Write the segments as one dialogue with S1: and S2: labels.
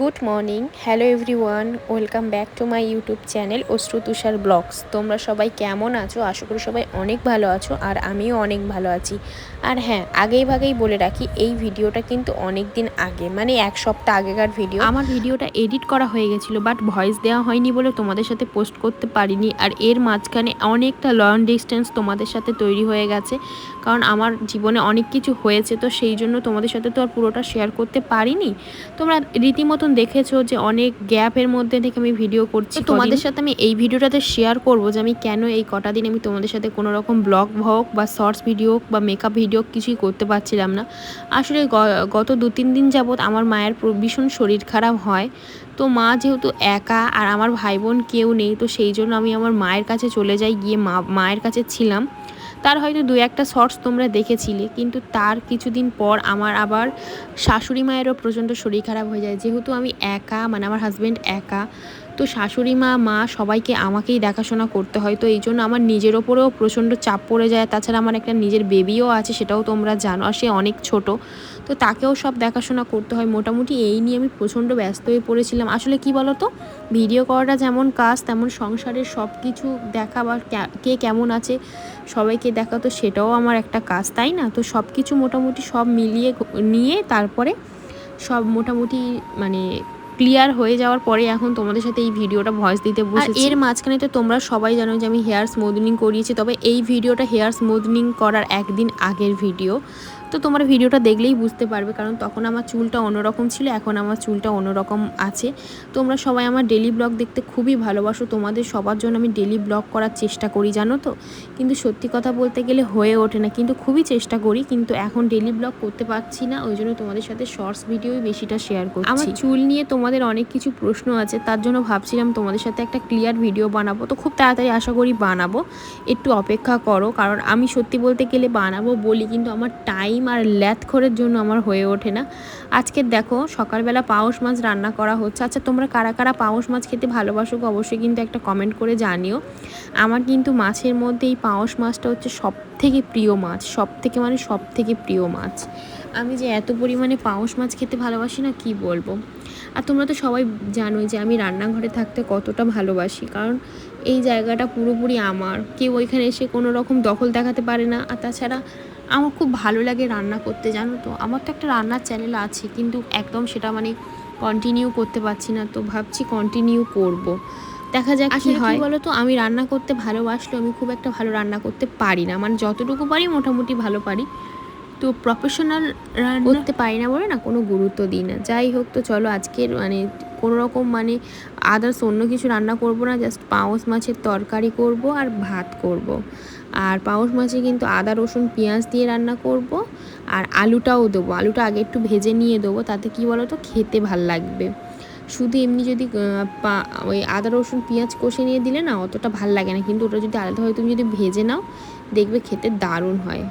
S1: Good morning, hello everyone, welcome back to my YouTube channel Ashru Tushar blogs. তোমরা সবাই কেমন আছো? আশা করি সবাই অনেক ভালো আছো আর আমিও অনেক ভালো আছি। আর হ্যাঁ আগেই ভাগেই বলে রাখি, এই ভিডিওটা কিন্তু অনেক দিন আগে মানে এক সপ্তাহ আগেকার ভিডিও। আমার ভিডিওটা এডিট করা হয়ে গেছিল, বাট ভয়েস দেওয়া হয়নি বলে তোমাদের সাথে পোস্ট করতে পারিনি। আর এর মাঝখানে অনেকটা লং ডিস্টেন্স তোমাদের সাথে তৈরি হয়ে গেছে, কারণ আমার জীবনে অনেক কিছু হয়েছে, তো সেই জন্য তোমাদের সাথে তো আর পুরোটা শেয়ার করতে পারিনি। তোমরা রীতিমতন দেখেছ যে অনেক গ্যাপের মধ্যে থেকে আমি ভিডিও করছি তোমাদের সাথে আমি এই ভিডিওটাতে শেয়ার করব যে আমি কেন এই কটা দিন আমি তোমাদের সাথে কোনো রকম ব্লগ হোক বা শর্টস ভিডিও বা মেকআপ ভিডিও কিছুই করতে পারছিলাম না। আসলে গত দু তিন দিন যাবৎ আমার মায়ের ভীষণ শরীর খারাপ হয়। তো মা যেহেতু একা আর আমার ভাই বোন কেউ নেই তো সেই জন্য আমি আমার মায়ের কাছে চলে যাই গিয়ে মা মায়ের কাছে ছিলাম। তার হয়তো দু একটা শর্টস তোমরা দেখেছিলে, কিন্তু তার কিছুদিন পর আমার আবার শাশুড়ি মায়েরও প্রচণ্ড শরীর খারাপ হয়ে যায়। যেহেতু আমি একা মানে আমার হাজব্যান্ড একা, তো শাশুড়ি মা মা সবাইকে আমাকেই দেখাশোনা করতে হয়। তো এই জন্য আমার নিজের ওপরেও প্রচণ্ড চাপ পড়ে যায়। তাছাড়া আমার একটা নিজের বেবিও আছে, সেটাও তোমরা জানো, আর সে অনেক ছোট। তো তাকেও সব দেখাশোনা করতে হয়। মোটামুটি এই নিয়ে আমি প্রচণ্ড ব্যস্ত হয়ে পড়েছিলাম। আসলে কি বলো তো ভিডিও করাটা যেমন কাজ তেমন সংসারের সব কিছু দেখা বা কে- কেমন আছে সবাইকে দেখা তো সেটাও আমার একটা কাজ তাই না? তো সব কিছু মোটামুটি সব মিলিয়ে নিয়ে তারপরে সব মোটামুটি মানে ক্লিয়ার হয়ে যাওয়ার পরে এখন তোমাদের সাথে এই ভিডিওটা ভয়েস দিতে বসেছি। এর মাঝখানে তো তোমরা সবাই জানো যে আমি হেয়ার স্মুথনিং করিয়েছি তবে এই ভিডিওটা হেয়ার স্মুথনিং করার একদিন আগের ভিডিও তো তোমরা ভিডিওটা দেখলেই বুঝতে পারবে, কারণ তখন আমার চুলটা অন্যরকম ছিল, এখন আমার চুলটা অন্যরকম আছে। তোমরা সবাই আমার ডেলি ব্লগ দেখতে খুবই ভালোবাসো, তোমাদের সবার জন্য আমি ডেলি ব্লগ করার চেষ্টা করি, জানো তো? কিন্তু সত্যি কথা বলতে গেলে হয়ে ওঠে না, কিন্তু খুবই চেষ্টা করি, কিন্তু এখন ডেলি ব্লগ করতে পারছি না, ওই জন্য তোমাদের সাথে শর্টস ভিডিওই বেশিটা শেয়ার করছি। আমার চুল নিয়ে তোমাদের অনেক কিছু প্রশ্ন আছে, তার জন্য ভাবছিলাম তোমাদের সাথে একটা ক্লিয়ার ভিডিও বানাবো, তো খুব তাড়াতাড়ি আশা করি বানাবো। একটু অপেক্ষা করো, কারণ আমি সত্যি বলতে গেলে বানাবো বলি, কিন্তু আমার টাইম আর ল্যাথ খোরের জন্য আমার হয়ে ওঠে না। আজকে দেখো, সকালবেলা পাউস মাছ রান্না করা হচ্ছে। আচ্ছা তোমরা কারা কারা পাউস মাছ খেতে ভালোবাসো অবশ্যই কিন্তু একটা কমেন্ট করে জানিও। আমার কিন্তু মাছের মধ্যে এই পাউস মাছটা হচ্ছে সব থেকে প্রিয় মাছ সব থেকে মানে সব থেকে প্রিয় মাছ। আমি যে এত পরিমাণে পাউস মাছ খেতে ভালোবাসি না, কি বলব? আর তোমরা তো সবাই জানোই যে আমি রান্নাঘরে থাকতে কতটা ভালোবাসি। কারণ এই জায়গাটা পুরোপুরি আমার। কেউ ওইখানে এসে কোনো রকম দখল দেখাতে পারে না। আর তাছাড়া আমার খুব ভালো লাগে রান্না করতে জানো তো? আমার তো একটা রান্নার চ্যানেল আছে কিন্তু একদম সেটা মানে কন্টিনিউ করতে পারছি না তো ভাবছি কন্টিনিউ করব। দেখা যাক কি হয়। বলো তো আমি রান্না করতে ভালোবাসলেও আমি খুব একটা ভালো রান্না করতে পারি না। মানে যতটুকু পারি মোটামুটি ভালো পারি। তো প্রফেশনাল করতে পারি না বলে না কোনো গুরুত্ব দিই না। যাই হোক তো চলো আজকের মানে কোনো রকম মানে আদার্স অন্য কিছু রান্না করব না জাস্ট পাউস মাছের তরকারি করব আর ভাত করব। আর পাউস মাছে কিন্তু আদা, রসুন, পেঁয়াজ দিয়ে রান্না করব আর আলুটাও দেবো। আলুটা আগে একটু ভেজে নিয়ে দেবো, তাতে কি বলো তো খেতে ভালো লাগবে। শুধু এমনি যদি ওই আদা, রসুন, পেঁয়াজ কষে নিয়ে দিলে না অতটা ভালো লাগে না। কিন্তু ওটা যদি আলাদাভাবে তুমি যদি ভেজে নাও, দেখবে খেতে দারুণ হয়।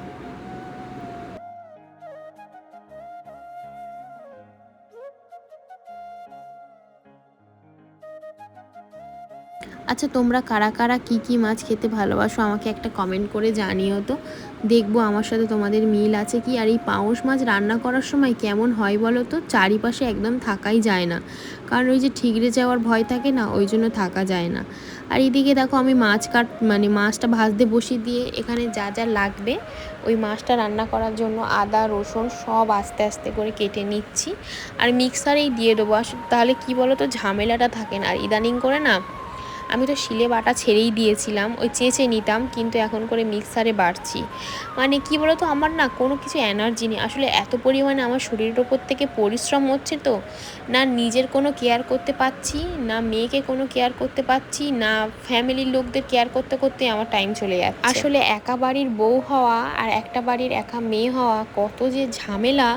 S1: আচ্ছা তোমরা কারা কারা কী কী মাছ খেতে ভালোবাসো আমাকে একটা কমেন্ট করে জানিও তো। দেখব আমার সাথে তোমাদের মিল আছে কি। আর এই পাউস মাছ রান্না করার সময় কেমন হয় বলো তো? চারিপাশে একদম থাকাই যায় না। কারণ ওই যে ঠিকরে যাওয়ার ভয় থাকে না, ওই জন্য থাকা যায় না। আর এদিকে দেখো আমি মাছ কাট মানে মাছটা ভাজতে বসিয়ে দিয়ে এখানে যা যা লাগবে, ওই মাছটা রান্না করার জন্য আদা, রসুন সব আস্তে আস্তে করে কেটে নিচ্ছি। আর মিক্সারেই দিয়ে দেবো। আসলে তাহলে কি বলো তো? ঝামেলাটা থাকে না। আর ইদানিং করে না আমি তো শিলে বাটা ছেড়েই দিয়েছিলাম, ওই চেঁচে নিতাম, কিন্তু এখন করে মিক্সারে বাড়ছি। মানে কি বলতো, আমার না কোনো কিছু এনার্জি নেই। আসলে এত পরিমাণে আমার শরীরের ওপর থেকে পরিশ্রম হচ্ছে তো, না নিজের কোনো কেয়ার করতে পারছি না মেয়েকে কোনো কেয়ার করতে পারছি না ফ্যামিলির লোকদের কেয়ার করতে করতে আমার টাইম চলে যাচ্ছে। আসলে একা বাড়ির বউ হওয়া আর একটা বাড়ির একা মেয়ে হওয়া কত যে ঝামেলা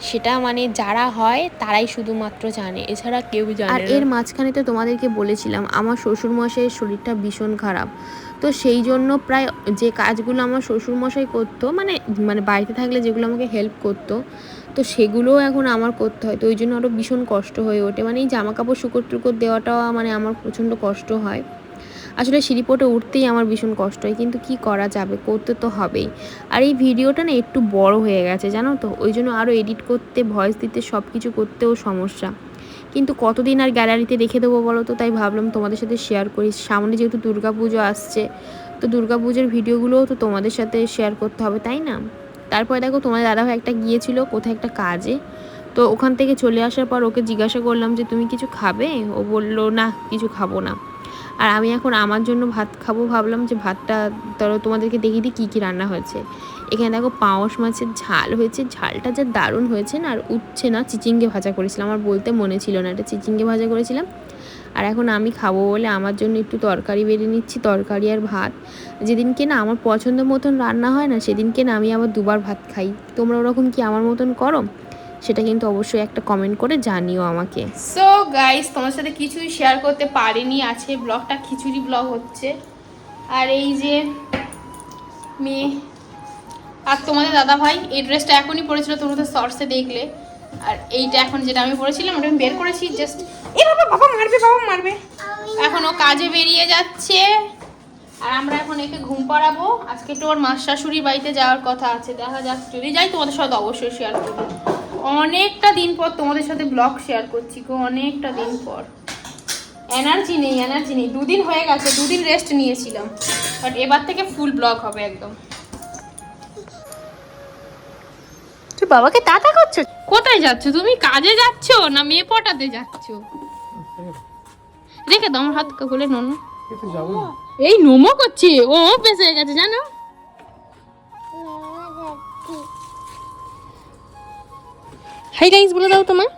S1: সেটা মানে যারা হয় তারাই শুধুমাত্র জানে। এছাড়া কেউ জানে আর এর মাঝখানে তো তোমাদেরকে বলেছিলাম আমার শ্বশুরমশাইয়ের শরীরটা ভীষণ খারাপ। তো সেই জন্য প্রায় যে কাজগুলো আমার শ্বশুরমশাই করতো মানে মানে বাড়িতে থাকলে যেগুলো আমাকে হেল্প করতো তো সেগুলোও এখন আমার করতে হয়। তো ওই জন্য আরও ভীষণ কষ্ট হয়ে ওঠে। মানে এই জামা কাপড় শুকর টুকর দেওয়াটাও মানে আমার প্রচণ্ড কষ্ট হয়। আসলে সিঁড়িপোটে উঠতেই আমার ভীষণ কষ্ট হয় কিন্তু কি করা যাবে? করতে তো হবেই। আর এই ভিডিওটা না একটু বড় হয়ে গেছে, জানো তো? ওই জন্য আরও এডিট করতে ভয়েস দিতে সব কিছু করতেও সমস্যা।
S2: কিন্তু কতদিন আর গ্যালারিতে রেখে দেবো বলো তো? তাই ভাবলাম তোমাদের সাথে শেয়ার করি। সামনে যেহেতু দুর্গা পুজো আসছে, তো দুর্গা পুজোর ভিডিওগুলোও তো তোমাদের সাথে শেয়ার করতে হবে, তাই না? তারপরে দেখো তোমার দাদাভাই একটা গিয়েছিল কোথায় একটা কাজে, তো ওখান থেকে চলে আসার পর ওকে জিজ্ঞাসা করলাম যে, তুমি কিছু খাবে? ও বলল, না, কিছু খাব না। আর আমি এখন আমার জন্য ভাত খাব ভাবলাম যে ভাতটা ধরো তোমাদেরকে দেখিয়ে দিই কী কী রান্না হয়েছে। এখানে দেখো পাওয়াশ মাছের ঝাল হয়েছে, ঝালটা যা দারুণ হয়েছে না আর উঠছে না, চিচিঙ্গে ভাজা করেছিলাম, আমার বলতে মনে ছিল না, এটা চিচিঙ্গে ভাজা করেছিলাম। আর এখন আমি খাব বলে আমার জন্য একটু তরকারি বেড়ে নিচ্ছি, তরকারি আর ভাত। যেদিনকে না আমার পছন্দ মতন রান্না হয় না, সেদিনকে না আমি আবার দুবার ভাত খাই। তোমরা ওরকম কি আমার মতন করো? সেটা কিন্তু অবশ্যই একটা কমেন্ট করে জানিও আমাকে। সো গাইস তোমার সাথে কিছুই শেয়ার করতে পারিনি। আছে ব্লগটা খিচুড়ি ব্লগ হচ্ছে। আর এই যে মেয়ে, আর তোমাদের দাদা ভাই, এই ড্রেসটা এখনই পরেছিল তোমরা তো দেখলে। আর এইটা এখন যেটা আমি পরেছিলাম, ওটা আমি বের করেছি জাস্ট এ বাবা বাবা মারবে বাবা মারবে। এখন ও কাজে বেরিয়ে যাচ্ছে। আর আমরা এখন একে ঘুম পাড়াবো। আজকে একটু ওর মাস শাশুড়ির বাড়িতে যাওয়ার কথা আছে। দেখা যাক, যদি যাই তোমাদের সাথে অবশ্যই শেয়ার করব। অনেকটা দিন পর তোমাদের সাথে ব্লগ শেয়ার করছি গো অনেকটা দিন পর। এনার্জি নেই এনার্জি নেই। দুদিন হয়ে গেছে দুদিন রেস্ট নিয়েছিলাম। বাট এবার থেকে ফুল ব্লগ হবে একদম। তুই বাবাকে টাটা করছ? কোথায় যাচ্ছ? তুমি কাজে যাচ্ছ না মেয়ে পটাতে যাচ্ছ? রেখে দাও আমার হাত খুলে ননু। এই নোমো করছে ও বেঁচে গেছে জানো? হাই গাইস বলে দাও তোমার।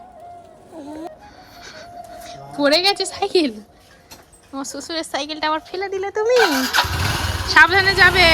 S2: পড়ে গেছে সাইকেল। আমার শ্বশুরের সাইকেলটা আবার ফেলে দিলে তুমি। সাবধানে যাবে।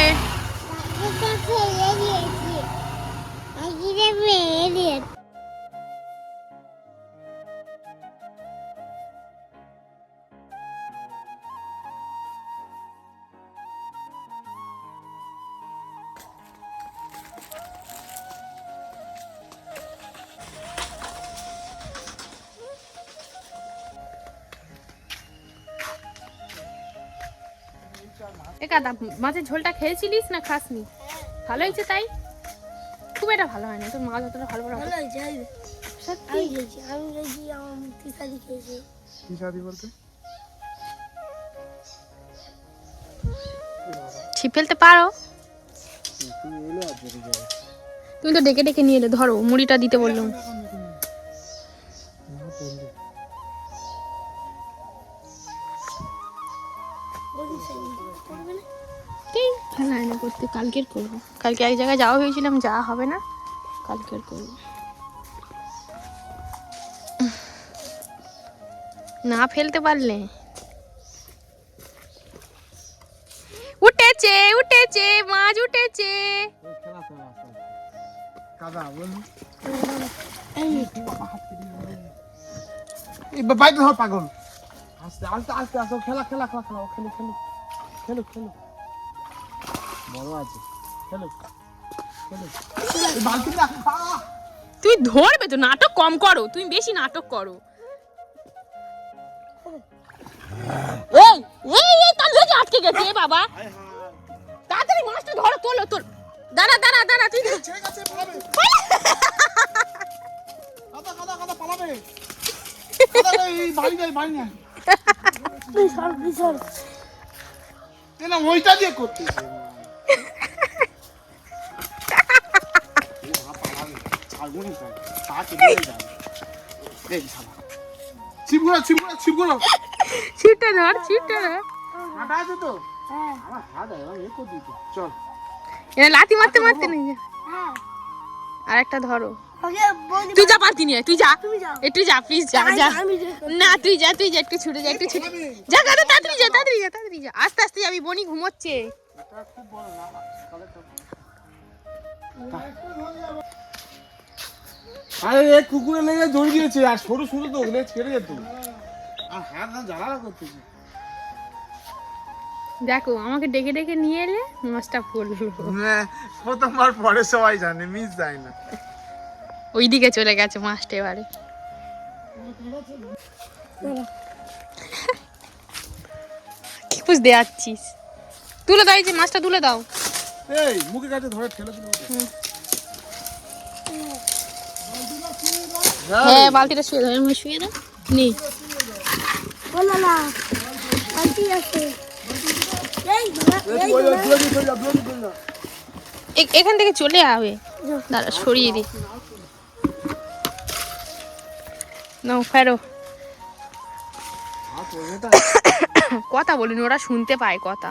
S2: একাদা মাছের ঝোলটা খেয়েছিলিস না খাসনি? ভালো হয়েছে তাই? খুব এটা ভালো হয় না তোর মাছ অতটা ভালো ভালো
S3: হয়েছে
S2: সত্যি?
S3: খেয়েছি আমি খেয়েছি আমার মুক্তি খেয়েছি।
S4: কি বলতে?
S2: ছিপ ফেলতে পারো। তুমি তো ডেকে ডেকে নিয়ে এলে ধরো মুড়িটা দিতে বললাম।
S4: না
S2: করতে কালকের করব। কালকে এক জায়গায় যাওয়া হয়েছিলাম যাওয়া হবে না। কালকের করব। না ফেলতে পারলে। উঠেছে উঠেছে মাছ উঠেছে।
S4: পাগল। আস্তে আস্তে আস্তে আস্তে খেলা খেলা খেলা খেলা খেলো খেলো খেলো খেলো। বড় আছে। আহ!
S2: তুই ধরবে তো নাটক কম করো তুমি বেশি নাটক করো। এই এই তার আটকে গেছে এ বাবা। তাড়াতাড়ি মাছটা ধরো তোলো তোল। দাঁড়া দাঁড়া দাঁড়া তুই
S4: ছেড়ে গেছে পালাবে। কাদা কাদা কাদা পালাবে। কাদা এই বাড়ি যায় বাড়ি না
S3: বিশাল বিশাল
S4: না ওইটা দিয়ে করতেছে ছিপগুলো ছিপগুলো ছিপগুলো।
S2: ছিটটা ধর ছিটটা ধর
S4: হাঁটা আছে তো?
S3: হ্যাঁ
S4: আমার হাত এবার এ করে দিতে চল।
S2: এ লাথি মারতে মারতে নিয়ে যা।
S3: হ্যাঁ।
S2: আর একটা ধরো তুই যা পারতি নিয়ে তুই যা। একটু যা প্লিজ যা যা। না তুই যা তুই যা একটু ছুটে যা একটু ছুটে। যা তাড়াতাড়ি যা তাড়াতাড়ি যা তাড়াতাড়ি যা। আস্তে আস্তে যাবি বনি ঘুমোচ্ছে।
S4: এটা খুব বড় না তাহলে তো আরে এ কুকুরে লেগে দৌড় গিয়েছে আর সরু সরু তো ওগুলো ছেড়ে যেত। আর হাত না জ্বালা করতেছে।
S2: দেখো আমাকে ডেকে ডেকে নিয়ে এলে মাছটা পড়ল।
S4: হ্যাঁ প্রথমবার পরে সবাই জানে মিস যায় না।
S2: ওইদিকে চলে গেছে মাছটা এবারে। কি বুঝতে যাচ্ছিস তুলে দাও এই যে মাছটা তুলে দাও।
S4: এই মুখে কাছে ধরে ঠেলে দিল।
S2: হ্যাঁ বালতিটা শুয়ে দাও এমনি শুয়ে দাও।
S1: নে।
S3: ও না না বালতি আছে।
S1: এখান থেকে চলে আবে। দাঁড়া সরিয়ে দি। নাও ফেরো। কথা বলিনি ওরা শুনতে পায় কথা।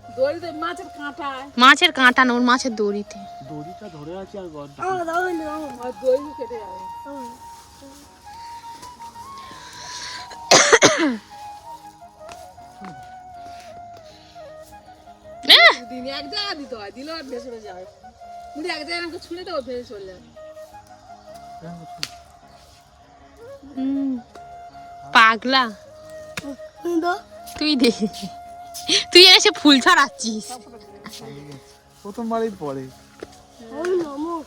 S1: দড়িতে
S5: মাছের কাঁটায়
S1: মাছের কাঁটা না ওর মাছের দড়িতে
S4: দড়িটা ধরে আছে আর গড
S3: আমার দাও না দাও
S5: দড়ি কেটে যাবে
S1: এহ,
S5: এক জায়গা দিতে হয় দিলেও আর ভেসে ভেসে যাবে মুড়ি এক জায়গায় আমাকে ছুঁড়ে দেবো ভেসে চলে যাবে
S1: পাগলা
S3: দাও
S1: তুই দে তুই এসে ফুল ছড়াচ্ছিস।
S4: প্রথমবারই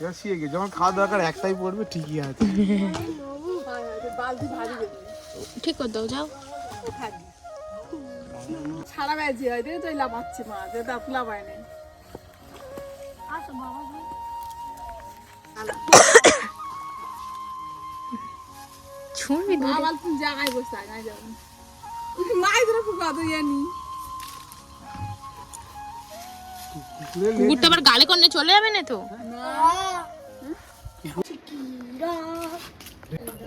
S4: গেছে। যখন খাওয়া দরকার একটাই পড়বে ঠিকই আছে।
S1: ঠিক করে দাও যাও।
S5: ছাড়া বেজি হয় তো এই লাফাচ্ছে মা যে তা ফুলা পায়নি
S1: ছুঁড়বি
S5: মা বালতি জায়গায় বসে মাই ধরে ফুকা তো জানি।
S1: কুকুরটা আবার গালে করলে চলে যাবে না তো?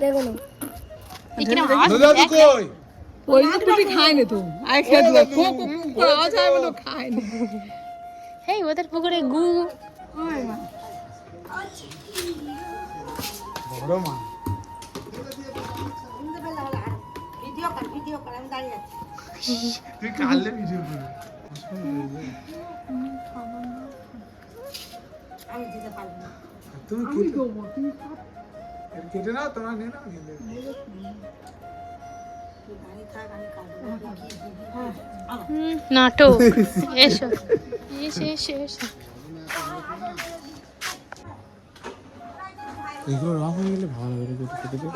S3: দেখো না।
S1: এখানে আওয়াজ
S4: কই?
S5: ওই খায় না তো। খেয়ে দিল কো কো কো আওয়াজ হয় বলে খায় না।
S1: হেই ওদের পুকুরে গু।
S5: ওই মা।
S4: বড় মা তুই কাললে ভিডিও করবি তুমি কেটে এর কেটে নাও তোমার নিয়ে নাও গেলে
S1: নাটক এসো। এসো এসো এসো।
S4: এগুলো রং হয়ে গেলে ভালো হবে কেটে কেটে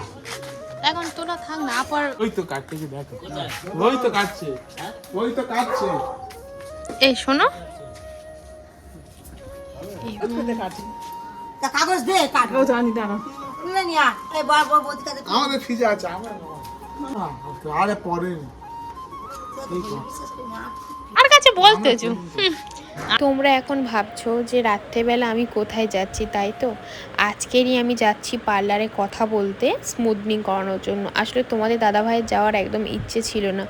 S1: এখন তোরা থাক না পর
S4: ওই তো কাটতে কি দেখো। ওই তো কাটছে। ওই তো কাটছে।
S1: এই শোনো।
S6: তা কাগজ দে
S5: ও জানি দাঁড়া
S4: আমাদের ফ্রিজে আছে আরে পরে
S1: আর কাছে বলতেছো। তোমরা এখন ভাবছ যে রাত্রেবেলা আমি কোথায় যাচ্ছি, তাই তো? আজকেরই আমি যাচ্ছি পার্লারে কথা বলতে স্মুথনিং করানোর জন্য। আসলে তোমাদের দাদাভাইয়ের যাওয়ার একদম ইচ্ছে ছিল না।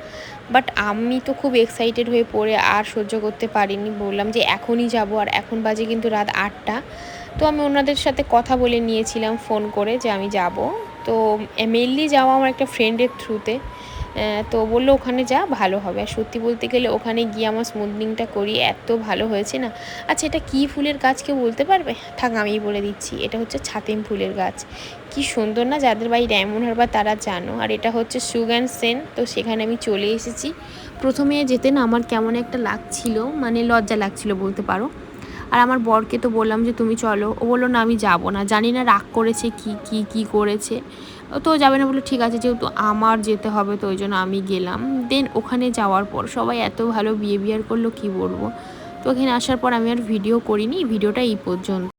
S1: বাট আমি তো খুব এক্সাইটেড হয়ে পড়ে আর সহ্য করতে পারিনি। বললাম যে এখনই যাব আর এখন বাজে কিন্তু রাত আটটা। তো আমি ওনাদের সাথে কথা বলে নিয়েছিলাম ফোন করে যে আমি যাব। তো মেনলি যাওয়া আমার একটা ফ্রেন্ডের থ্রুতে তো বলল ওখানে যা, ভালো হবে। আর সত্যি বলতে গেলে ওখানে গিয়ে আমার স্মুথনিংটা করি এত ভালো হয়েছে না। আচ্ছা এটা কী ফুলের গাছ কেউ বলতে পারবে? থাক, আমিই বলে দিচ্ছি। এটা হচ্ছে ছাতিম ফুলের গাছ। কি সুন্দর না, যাদের বাড়ি ডায়মন্ড হারবার তারা জানো। আর এটা হচ্ছে সুগান সেন তো সেখানে আমি চলে এসেছি। প্রথমে যেতে না আমার কেমন একটা লাগছিল মানে লজ্জা লাগছিল বলতে পারো। আর আমার বরকে তো বললাম যে, তুমি চলো। ও বলল, না, আমি যাব না। জানি না রাগ করেছে কি কি কি করেছে। তো যাবে না বলে ঠিক আছে, যেহেতু আমার যেতে হবে তো ওই জন্য আমি গেলাম। দেন ওখানে যাওয়ার পর সবাই এত ভালো বিহেভিয়ার করল, কি বলব? তো ওখানে আসার পর আমি আর ভিডিও করিনি ভিডিওটা এই পর্যন্ত।